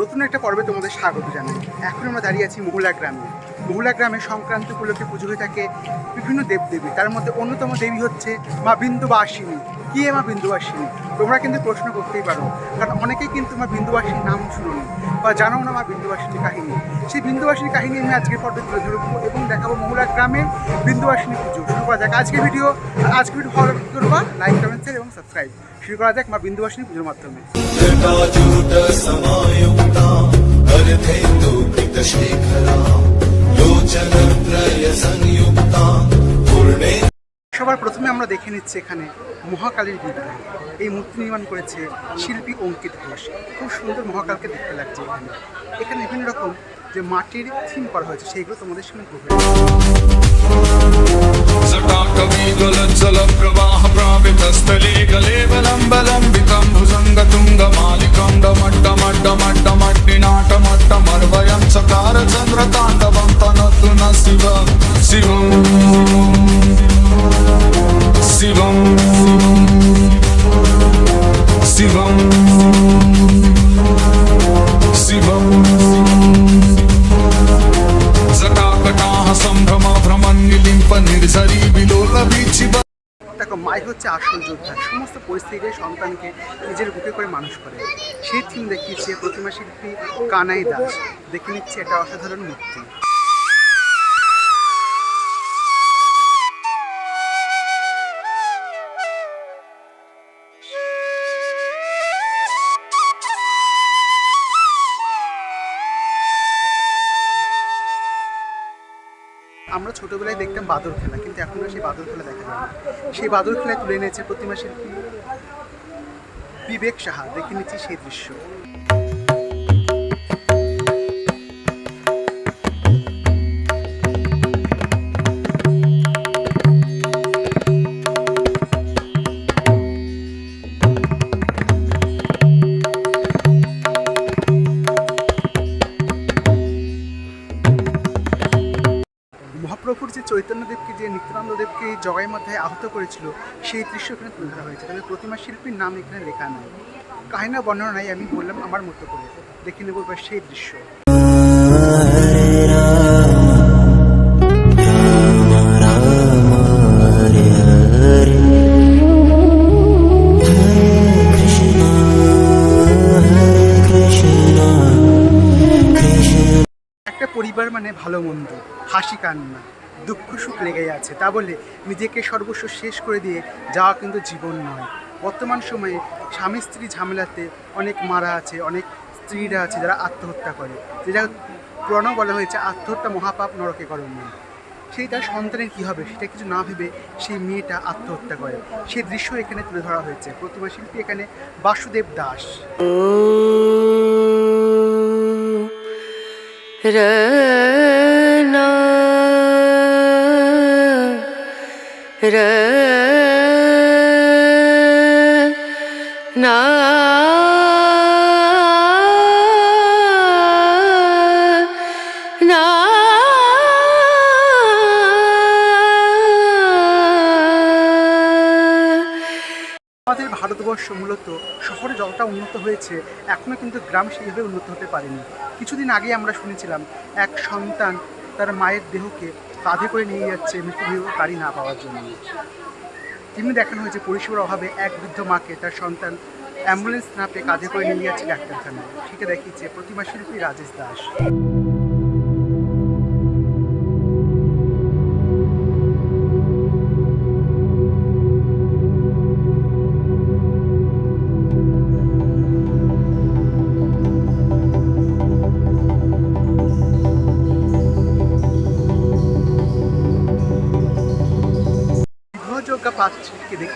নতুন একটা পর্বে তোমাদের স্বাগত জানাই। এখন আমরা দাঁড়িয়ে আছি মহুলা গ্রামে। মহুলা গ্রামে সংক্রান্ত উপলক্ষে পুজো হয়ে থাকে বিভিন্ন দেবদেবী। তার মধ্যে অন্যতম দেবী হচ্ছে মা বিন্দুবাসিনী। কি মা বিন্দুবাসিনী? তোমরা কিন্তু প্রশ্ন করতেই পারো। কারণ অনেকেই কিন্তু মা বিন্দুবাসীর নাম শুনুনি বা জানো না মা বিন্দুবাসিনী কাহিনী। সেই বিন্দুবাসিনী কাহিনী আমি আজকের পর্বে তুলে ধরবো এবং দেখাবো মহুলা গ্রামে বিন্দুবাসিনী পুজো। শুরু করা যাক। আজকে ভিডিও আজকে ভিডিও ভালো করবা লাইক কমেন্ট শেয়ার এবং সাবস্ক্রাইব শুরু করা যাক মা বিন্দুবাসিনী পুজোর মাধ্যমে। সবার প্রথমে আমরা দেখে নিচ্ছি এখানে মহাকালীর বিদ্যা এই মূর্তি নির্মাণ করেছে শিল্পী অঙ্কিত ঘোষ। খুব সুন্দর মহাকালকে দেখতে লাগছে এখানে। এখানে বিভিন্ন রকম যে মাটির থিম করা হয়েছে, সেইগুলো তোমাদের সঙ্গে जटाकवीज्वलज्जलप्रवाह प्रापितस्थले गलेवलम्बलम्बितं भुजङ्गतुङ्गमालिकं डमड्डमड्डमड्डमड्डिनाटमट्टमर्वयं দেখো, মাই হচ্ছে আসল যোদ্ধা। সমস্ত পরিস্থিতিতে সন্তানকে নিজের বুকে করে মানুষ করে। সেই থিম দেখিয়েছে প্রতিমা শিল্পী কানাই দাস। দেখে নিচ্ছে একটা অসাধারণ মূর্তি। আমরা ছোটবেলায় দেখতাম বাদর খেলা, কিন্তু এখন আর সেই বাদর খেলা দেখা যায় সেই বাদর খেলায় তুলে এনেছে প্রতিমা শিল্পী বিবেক সাহা। দেখে নিচ্ছি সেই দৃশ্য। জগাই মধ্যে আহত করেছিল, সেই দৃশ্য এখানে তুলে ধরা হয়েছে। তবে প্রতিমা শিল্পীর নাম এখানে লেখা নেই। কাহিনা, বর্ণনা নাই, আমি বললাম আমার মতো করে। দেখে নেব এবার সেই দৃশ্য। পরিবার মানে ভালো মন্দ, হাসি কান্না। দুঃখ, সুখ লেগেই আছে। তা বলে নিজেকে সর্বস্ব শেষ করে দিয়ে যাওয়া কিন্তু জীবন নয়। বর্তমান সময়ে স্বামী স্ত্রী ঝামেলাতে অনেক মারা আছে, অনেক স্ত্রীরা আছে যারা আত্মহত্যা করে। যেটা পুরানো বলা হয়েছে, আত্মহত্যা মহাপাপ নরকে করণ সেই তার সন্তানের কী হবে সেটা কিছু না ভেবে সেই মেয়েটা আত্মহত্যা করে। সেই দৃশ্য এখানে তুলে ধরা হয়েছে। প্রতিমা শিল্পী এখানে বাসুদেব দাস। रना র না। না। আমাদের ভারতবর্ষ মূলত শহরে যতটা উন্নত হয়েছে এখনও কিন্তু গ্রাম সেইভাবে উন্নত হতে পারেনি। কিছুদিন আগে আমরা শুনেছিলাম, এক সন্তান তার মায়ের দেহকে কাঁধে করে নিয়ে যাচ্ছে মৃত্যুদেহ গাড়ি না পাওয়ার জন্য। তেমনি দেখানো হয়েছে পরিষেবার অভাবে এক বৃদ্ধ মাকে তার সন্তান অ্যাম্বুলেন্স না পেয়ে কাঁধে করে নিয়ে যাচ্ছে ডাক্তারখানায়। সেটা দেখিয়েছে প্রতিমা শিল্পী রাজেশ দাস।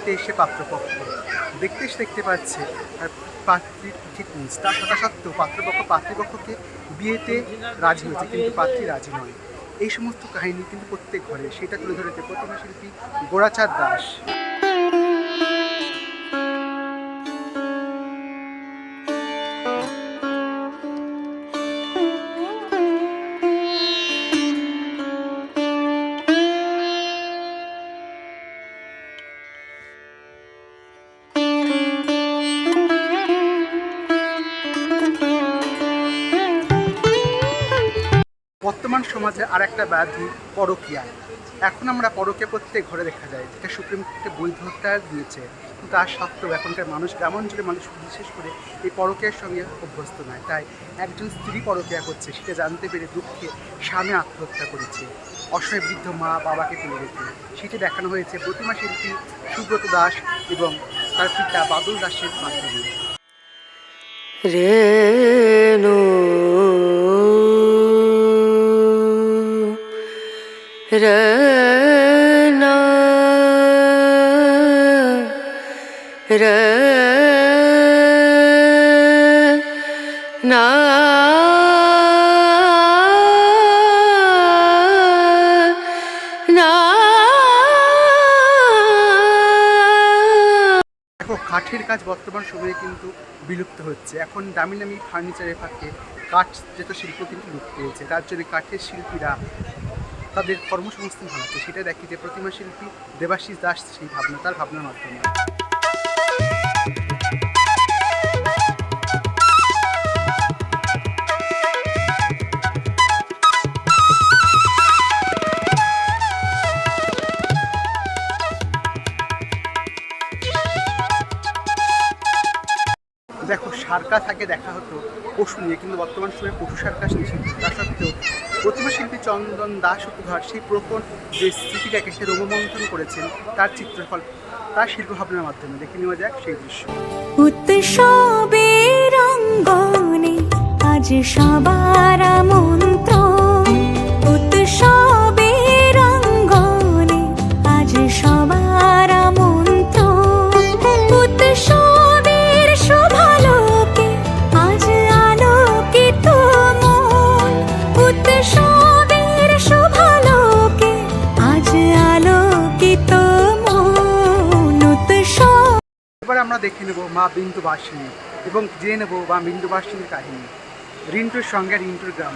দেখতে এসে পাত্রপক্ষ। দেখতে এসে দেখতে পাচ্ছে, আর পাত্রীর ঠিক তার থাকা সত্ত্বেও পাত্রপক্ষ, পাত্রীপক্ষকে বিয়েতে রাজি হয়েছে, কিন্তু পাত্রী রাজি নয়। এই সমস্ত কাহিনী কিন্তু প্রত্যেক ঘরে। সেটা তুলে ধরেছে প্রতিমা শিল্পী গোড়াচাঁদ দাস। সমাজে আর একটা ব্যাধি, পরকীয়া। এখন আমরা পরকে প্রত্যেক ঘরে দেখা যায়, যেটা সুপ্রিম কোর্টে বৈধতা দিয়েছে। কিন্তু তার সত্ত্বেও এখনকার মানুষ গ্রাম অঞ্চলে মানুষ বিশেষ করে এই পরকের সঙ্গে অভ্যস্ত নয়। তাই একজন স্ত্রী পরকিয়া করছে, সেটা জানতে পেরে দুঃখে স্বামী আত্মহত্যা করেছে। অসহায় বৃদ্ধ মা বাবাকে ফেলে রেখে। সেটি দেখানো হয়েছে প্রতিমা শিল্পী সুব্রত দাস এবং তার পিতা বাদল দাসের মাধ্যমে। Renu কাঠের কাজ বর্তমান সময়ে কিন্তু বিলুপ্ত হচ্ছে। এখন দামি দামি ফার্নিচারের ফাঁকে কাঠ যেত শিল্প কিন্তু লুপ্ত হয়েছে। তার জন্য কাঠের শিল্পীরা তাদের কর্মসংস্থান হারাচ্ছে সেটা দেখি যে প্রতিমা শিল্পী দেবাশিস দাস সেই ভাবনা, তার ভাবনার মাধ্যমে। দেখো সার্কাস আগে দেখা হতো পশু নিয়ে, কিন্তু বর্তমান সময়ে পশু সার্কাস নিষিদ্ধ তা সত্ত্বেও প্রতিমা শিল্পী চন্দন দাস উপহার, সেই প্রকট যে স্মৃতিটাকে সে রোমমন্থন করেছেন, তার চিত্রফল, তার শিল্প ভাবনার মাধ্যমে দেখে নেওয়া যাক সেই দৃশ্য। উৎসবের অঙ্গনে আজ সবার মন্ত্র আমরা দেখে নেব মা বিন্দুবাসিনী এবং জেনে নেব মা বিন্দুবাসিনীর কাহিনী। রিন্টুর সঙ্গে রিন্টুর গ্রাম।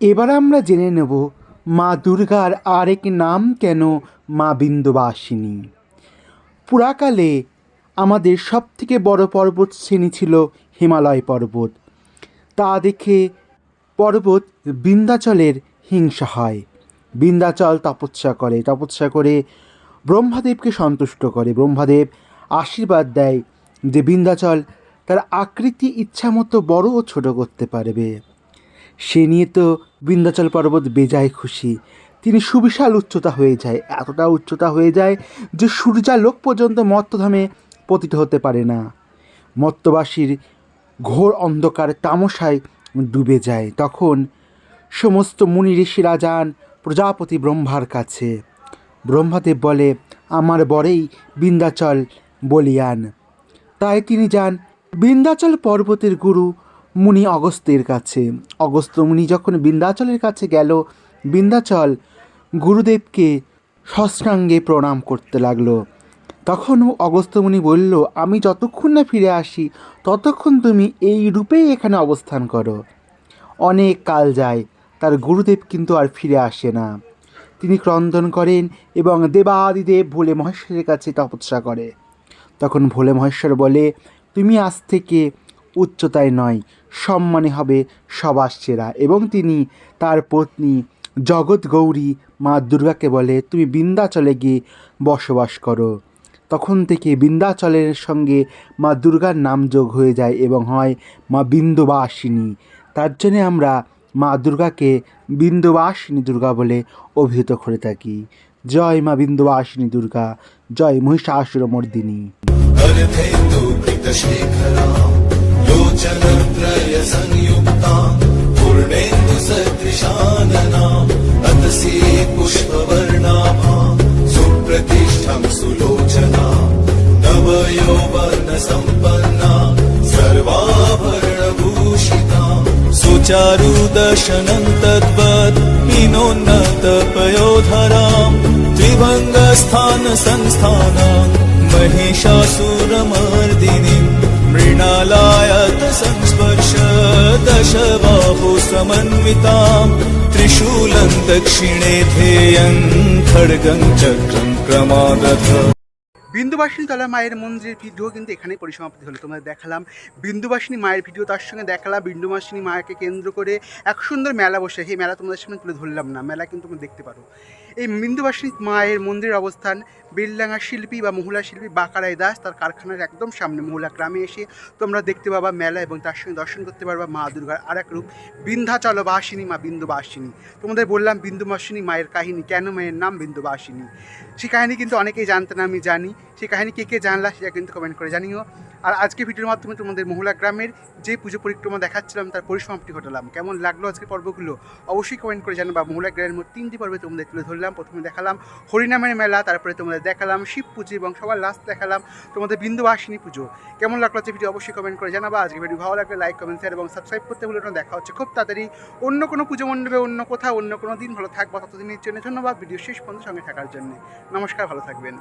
এবার আমরা জেনে নেব মা দুর্গার আরেক নাম কেন মা বিন্দুবাসিনী। পুরাকালে আমাদের সবথেকে বড় পর্বত শ্রেণি ছিল হিমালয় পর্বত। তা দেখে পর্বত বিন্ধ্যাচলের হিংসা হয়। বিন্ধ্যাচল তপস্যা করে তপস্যা করে ব্রহ্মাদেবকে সন্তুষ্ট করে। ব্রহ্মাদেব আশীর্বাদ দেয় যে বিন্ধ্যাচল তার আকৃতি ইচ্ছামতো বড় ও ছোট করতে পারবে। সে নিয়ে তো বিন্ধ্যাচল পর্বত বেজায় খুশি। তিনি সুবিশাল উচ্চতা হয়ে যায়, এতটা উচ্চতা হয়ে যায় যে সূর্যালোক পর্যন্ত মত্তধামে পতিত হতে পারে না। মত্তবাসীর ঘোর অন্ধকার তামসায় ডুবে যায়। তখন সমস্ত মুনি ঋষিরা যান প্রজাপতি ব্রহ্মার কাছে। ব্রহ্মাদেব বলে, আমার বরেই বিন্ধ্যাচল বলিয়ান। তাই তিনি যান বিন্ধ্যাচল পর্বতের গুরু মুনি অগস্ত্যের কাছে। অগস্ত্য মুনি যখন বিন্ধ্যাচলের কাছে গেল, বিন্ধ্যাচল গুরুদেবকে সষ্টাঙ্গে প্রণাম করতে লাগল। তখন অগস্ত্য মুনি বলল, আমি যতক্ষণ না ফিরে আসি, ততক্ষণ তুমি এই রূপেই এখানে অবস্থান করো। অনেক কাল যায়, তার গুরুদেব কিন্তু আর ফিরে আসে না। তিনি ক্রন্দন করেন এবং দেবাদিদেব ভোলে মহেশ্বরের কাছে তপস্যা করে। তখন ভোলে মহেশ্বর বলে, তুমি আজ থেকে উচ্চতায় নয়, সম্মানে হবে সবার সেরা। এবং তিনি তার পত্নী জগৎ গৌরী মা দুর্গাকে বলে, তুমি বিন্ধ্যাচলে গিয়ে বসবাস করো। তখন থেকে বিন্ধ্যাচলের সঙ্গে মা দুর্গার নাম যোগ হয়ে যায় এবং হয় মা বিন্দুবাসিনী। তার জন্যে আমরা মা দুর্গাকে বিন্দুবাসিনী দুর্গা বলে অভিহিত করে থাকি। জয় মা বিন্দুবাসিনী দুর্গা জয় মহিষাসুরমর্দিনী अर्धेन्दुकृतशेखरा लोचनत्रयसंयुक्ता पूर्णेन्दुसदृशानना अतसी पुष्पवर्णाभा सुप्रतिष्ठं सुलोचना नवयौवनसम्पन्ना सर्वाभरणभूषिता सुचारुदर्शनं तद्वत् हिनोन्नतपयोधराम् त्रिभङ्गस्थानसंस्थानां महिषासुरमर्दिनीं मृणालायत संस्पर्श दशबाहु समन्वितां त्रिशूलं दक्षिणे ध्येयं खड्गं चक्रं क्रमादथ বিন্দুবাসিনী তলা মায়ের মন্দিরের ভিডিও কিন্তু এখানেই পরিসমাপ্তি হলো তোমাদের দেখালাম বিন্দুবাসিনী মায়ের ভিডিও তার সঙ্গে দেখালাম বিন্দুবাসিনী মায়াকে কেন্দ্র করে এক সুন্দর মেলা বসে সেই মেলা তোমাদের সামনে তুলে ধরলাম না মেলা কিন্তু তোমরা দেখতে পারো এই মৃন্দুবাসিনী মায়ের মন্দিরের অবস্থান বেলডাঙ্গা শিল্পী বা মহুলা শিল্পী বাঁকারাই দাস তার কারখানার একদম সামনে মহুলা গ্রামে এসে তোমরা দেখতে পাবা মেলা এবং তার সঙ্গে দর্শন করতে পারবা মা দুর্গার আর এক রূপ, বিন্ধ্যাচল বাসিনী মা বিন্দু বিন্দুবাসিনী তোমাদের বললাম বিন্দুবাসিনী মায়ের কাহিনী, কেন মায়ের নাম বিন্দু বিন্দুবাসিনী সেই কাহিনী কিন্তু অনেকেই জানতে না, আমি জানি। সেই কাহিনী কে কে জানলা সেটা কিন্তু কমেন্ট করে জানিও। আর আজকে ভিডিওর মাধ্যমে তোমাদের মহুলা গ্রামের যে পুজো পরিক্রমা দেখাচ্ছিলাম, তার পরিসমাপ্তি ঘটালাম। কেমন লাগল আজকের পর্বগুলো? অবশ্যই কমেন্ট করে জানাবা। মহুলা গ্রামের মধ্যে তিনটি পর্বে তোমাদের তুলে ধরলাম। প্রথমে দেখালাম হরিনামের মেলা, তারপরে তোমাদের দেখালাম, শিব পুজো এবং সবার লাস্ট দেখালাম তোমাদের বিন্দুবাসিনী পুজো। কেমন লাগল হচ্ছে ভিডিও অবশ্যই কমেন্ট করে জানাবা। আজকে ভিডিও ভালো লাগলে লাইক কমেন্ট শেয়ার এবং সাবস্ক্রাইব করতে ভুলে দেখা হচ্ছে খুব তাড়াতাড়ি অন্য কোনো পুজো মণ্ডপে, অন্য কোথাও, অন্য কোনো দিন। ভালো থাকবা। ততদিনের জন্য ধন্যবাদ। ভিডিও শেষ পর্যন্ত সঙ্গে থাকার জন্য। নমস্কার, ভালো থাকবেন।